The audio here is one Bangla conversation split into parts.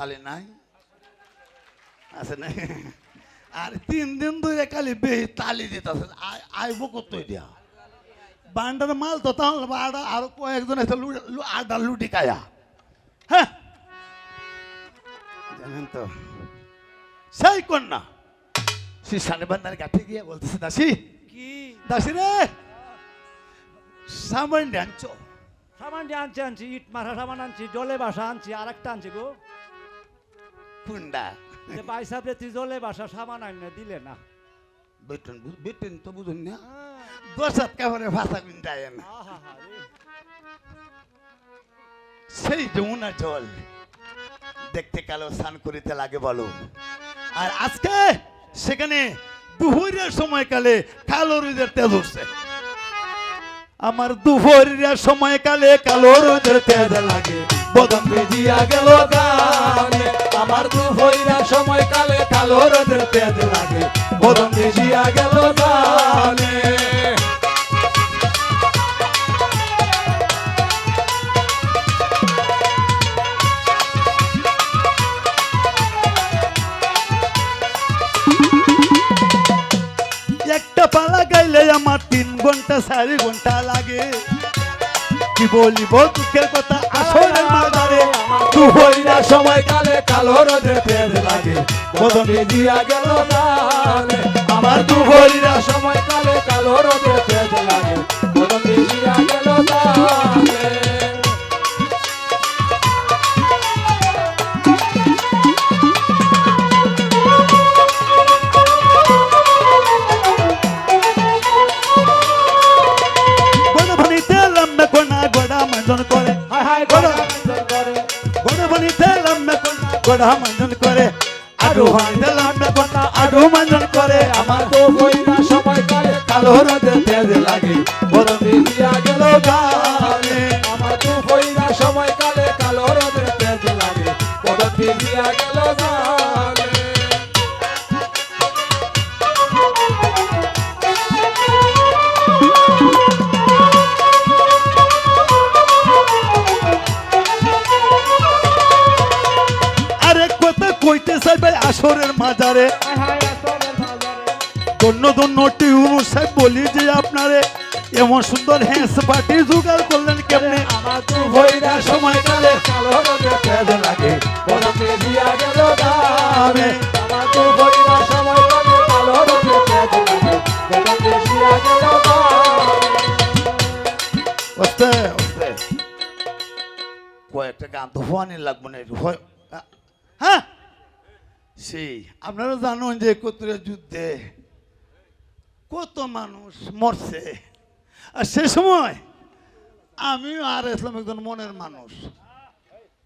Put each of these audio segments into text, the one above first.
তালে নাই? আছে না আর তিন দিন ধরে খালি বেহি তালি দিতেছে আইব কত দিয়া? বান্ডার মাল তো তাহলে আডা আরও কয়েকজন আছে আডা লুটি কায়া হ্যাঁ? জানেন তো সেই কন্যা। সে সানে বান্দার কাছে গিয়ে বলতেছে দাসী কি? দাসী রে সামান্য আনছো। সামান আনছি আনছি ইট মাথা সামান আনছি জলে বাসা আনছি আর একটা আনছি গো। কুন্ডা যে বাইসাপরে তুই জলে বাসা সামান দিলে না। বেতন বেতন তো বুঝুন না। কাপড়ে ভাষা বিন্দায় না সেই যমুনা জল দেখতে কালো স্নান করিতে লাগে বলো। আর আজকে সেখানে দুপুরের সময়কালে কালো রোদের তেজ উঠছে। আমার দুপুরের সময়কালে কালো রোদের তেজ লাগে। বদন বেজিয়া গেল গানে। আমার দু হইরা সময় কালে কালো রোদের তেজ লাগে। বদন বেজিয়া গেল গানে। একটা পালা গাইলে আমার তিন ঘণ্টা, চারি ঘণ্টা লাগে। কি বলিব দুঃখের কথা? দু হইরা সময় কালে কালো রোদে তেজ লাগে। বদন দিয়া গেল গানে আমার দু হইরা সময় কালে কালো রোদে তেজ লাগে। বদন দিয়া গেল গানে কোনা মঞ্জন করে, আরও ভানিতে লম্বে কোনা আরও মঞ্জন করে। আমার তো হইরা সময় কালে, কালো রাতে তেজ লাগে। বড় বেজিয়া গেল গানে আমার তো হইরা সময় কালে, কালো রাতে তেজ লাগে। বড় বেজিয়া গেল গানে আসরের মাজারে। ধন্য ধন্য টিউনু সাহেব বলি যে আপনারে এমন সুন্দর হ্যান্স পার্টি জোগাড় করলেন কেমনে? আমার তো হইরা সময় কালে কালো রোদের তেজ লাগে। বদন বেজিয়া গেল গানে আমার তো হইরা সময় কালে কালো রোদের তেজ লাগে। বদন বেজিয়া গেল গানে ওস্তে ওস্তে কয়েকটা গান তো হওয়ানি লাগবে না হ্যাঁ। সেই। আপনারা জানুন যে কতটা যুদ্ধে কত মানুষ মরছে। আর সে সময় আমিও আর ইসলাম একজন মনের মানুষ।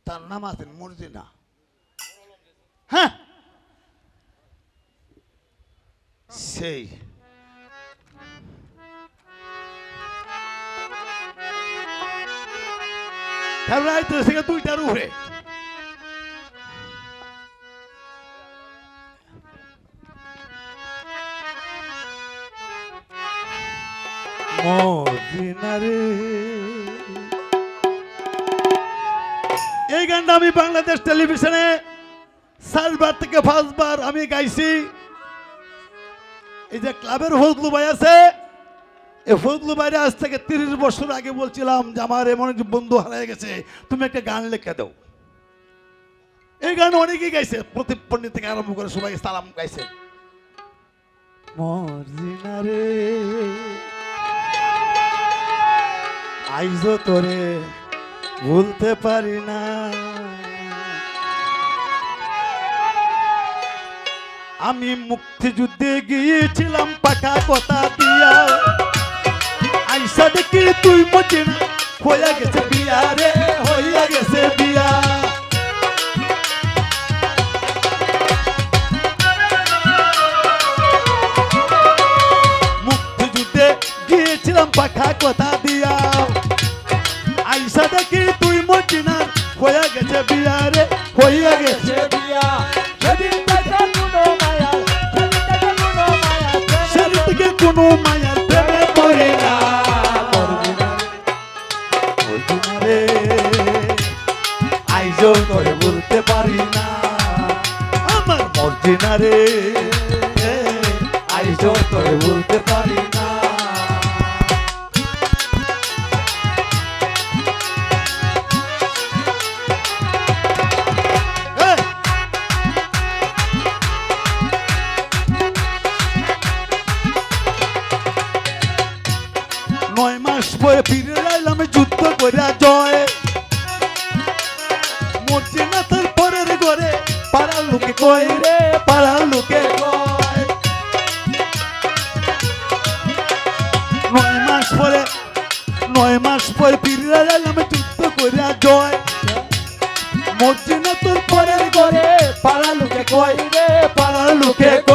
তার নাম আছেন মর্জিনা। হ্যাঁ। সেই। থেকে দুইটার উপরে। মদিনারে। এই গানটা আমি বাংলাদেশ টেলিভিশনে চারবার থেকে পাঁচবার আমি গাইছি। এই যে ক্লাবের ফজলু ভাই আছে, এই ফজলু ভাইরে আজ থেকে তিরিশ বছর আগে বলছিলাম যে আমার এমন বন্ধু হারিয়ে গেছে, তুমি একটা গান লিখে দাও। এই গান অনেকেই গাইছে, প্রদীপ পণ্ডিত থেকে আরম্ভ করে সবাই সালাম গাইছে। মর্জিনা আইজো তোরে ভুলতে পারি না। আমি মুক্তিযুদ্ধে গিয়েছিলাম পাকা কথা দিয়া। আইসা দেখি তুই মজিনা হইয়া গেছে বিয়া রে, হইয়া গেছে বিয়া। কোনো মায়ার প্রেমে পড়ে করে বলতে পারি না। আমার মর্জিনা রে আইজও করে কয় রে পাড়ার লোকে কয়? নয় মাস পরে, নয় মাস পরে ফিরে লাইলাম যুদ্ধ করে জয়। মর্জিনা তোর পরের ঘরে পাড়ার লোকে কয় রে পাড়ার লোকে কয়।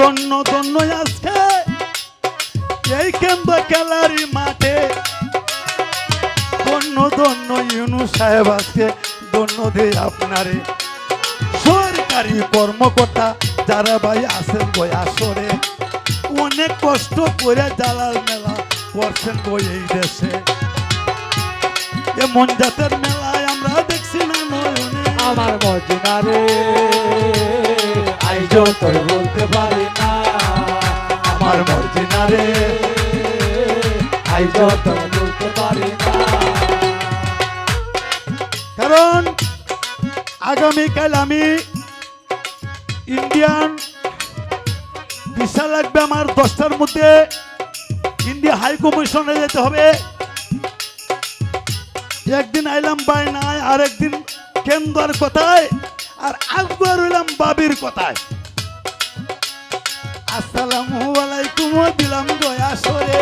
ধন্য ধন্য আজকে। এই কেন্দ্র খেলারি মাঠে। ধন্য ধন্য ইউনু সাহেব আজকে, ধন্য দে আপনারে। সরকারি কর্মকর্তা যারা ভাই আছেন গই আসরে, অনেক কষ্ট করে জালাল মেলা করছেন গই এই দেশে। এমন জাতের মেলায় আমরা দেখছি না নয়নে। আমার মর্জিনা রে তোরে বলতে না, আমার মর্জিনা রে। আইজ তোরে বলতে না। কারণ আগামীকাল আমি ইন্ডিয়ান ভিসা লাগবে আমার দশটার মধ্যে। ইন্ডিয়া হাই কমিশনে যেতে হবে। একদিন আইলাম বাই নাই আর একদিন কেন্দ্র কথায়, আর আকবর হইলাম বাবির কথায়। আসসালামু আলাইকুম দিলাম গয়া সরে।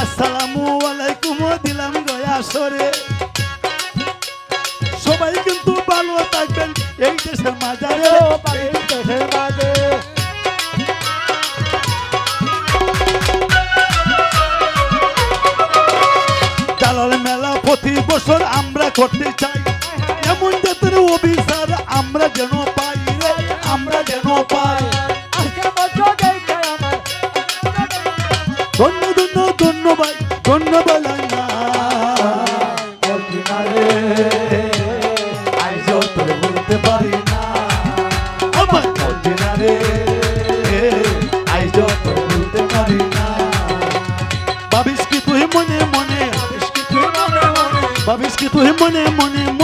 আসসালামু আলাইকুম দিলাম গয়া সরে। সবাই কিন্তু ভালো থাকবেন এই দেশের মাঝারে এই দেশের মাঝে। দালাল মেলা প্রতি বছর আমরা করতে চাই এমন জাতের অভিসার আমরা যেন পাই। আমরা যেন পাই। ধন্য ধন্য ধন্যবাদ ধন্যবাদ না মর্জিনা রে আইজ তোরে বলতে পারি না। আমার রে আইজ বলতে পারি না। ভাবিস কি তুই মনে মনে? ভাবিস কি তুই মনে মনে?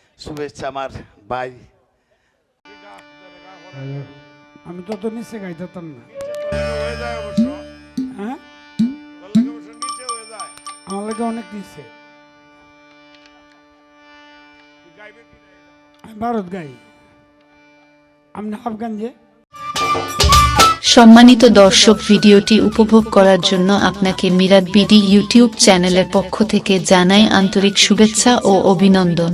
শুভেচ্ছা আমার ভাই। আমি তো তো নিচে গাইতাম না। হয়ে? যায় অবশ্য হ্যাঁ তোর লাগে অবশ্য নিচে হয়ে যায় আমার লাগে অনেক নিচে? আমি ভারত গাই। আপনি আফগানজে সম্মানিত দর্শক ভিডিওটি উপভোগ করার জন্য আপনাকে মিরাদ বিডি ইউটিউব চ্যানেলের পক্ষ থেকে জানাই আন্তরিক শুভেচ্ছা ও অভিনন্দন।